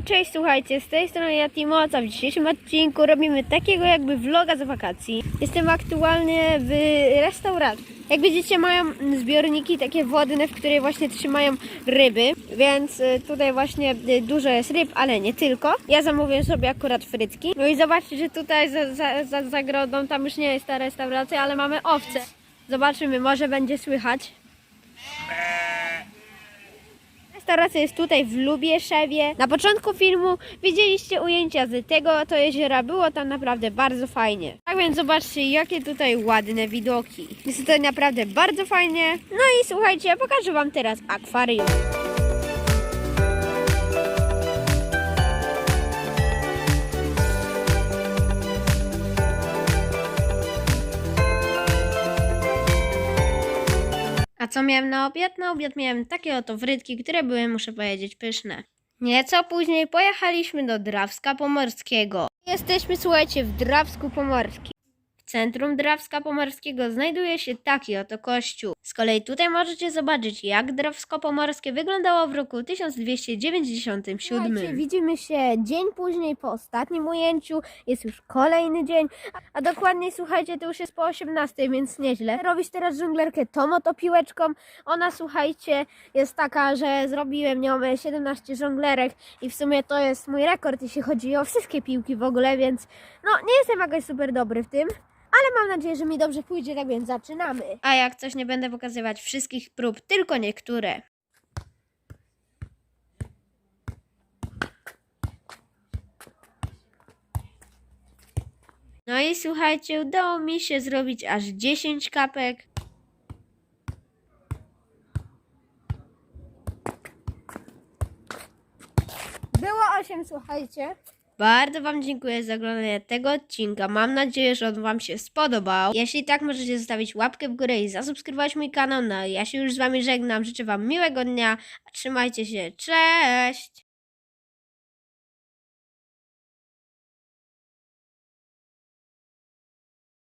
cześć, słuchajcie, z tej strony ja Timoca. W dzisiejszym odcinku robimy takiego jakby vloga z wakacji. Jestem aktualnie w restauracji. Jak widzicie mają zbiorniki takie wodne, w której właśnie trzymają ryby, więc y, tutaj właśnie y, dużo jest ryb, ale nie tylko. Ja zamówiłem sobie akurat frytki. No i zobaczcie, że tutaj za, za, za zagrodą tam już nie jest ta restauracja, ale mamy owce. Zobaczymy, może będzie słychać. Restauracja jest tutaj w Lubieszewie. Na początku filmu widzieliście ujęcia z tego to jeziora. Było tam naprawdę bardzo fajnie. Tak więc zobaczcie, jakie tutaj ładne widoki. Jest tutaj naprawdę bardzo fajnie. No i słuchajcie, ja pokażę Wam teraz akwarium. Co miałem na obiad? Na obiad miałem takie oto frytki, które były, muszę powiedzieć, pyszne. Nieco później pojechaliśmy do Drawska Pomorskiego. Jesteśmy, słuchajcie, w Drawsku Pomorskim. Centrum Drawska Pomorskiego znajduje się taki oto kościół. Z kolei tutaj możecie zobaczyć, jak Drawsko Pomorskie wyglądało w roku 1297. Słuchajcie, widzimy się dzień później po ostatnim ujęciu. Jest już kolejny dzień, a, dokładniej słuchajcie, to już jest po 18, więc nieźle. Robić teraz żonglerkę tą oto piłeczką. Ona, słuchajcie, jest taka, że zrobiłem nią e, 17 żonglerek i w sumie to jest mój rekord, jeśli chodzi o wszystkie piłki w ogóle, więc no nie jestem jakoś super dobry w tym. Ale mam nadzieję, że mi dobrze pójdzie, tak więc zaczynamy. A jak coś nie będę pokazywać wszystkich prób, tylko niektóre. No i słuchajcie, udało mi się zrobić aż 10 kapek. Było 8, słuchajcie. Bardzo Wam dziękuję za oglądanie tego odcinka. Mam nadzieję, że on Wam się spodobał. Jeśli tak, możecie zostawić łapkę w górę i zasubskrybować mój kanał. No, ja się już z Wami żegnam. Życzę Wam miłego dnia. Trzymajcie się. Cześć!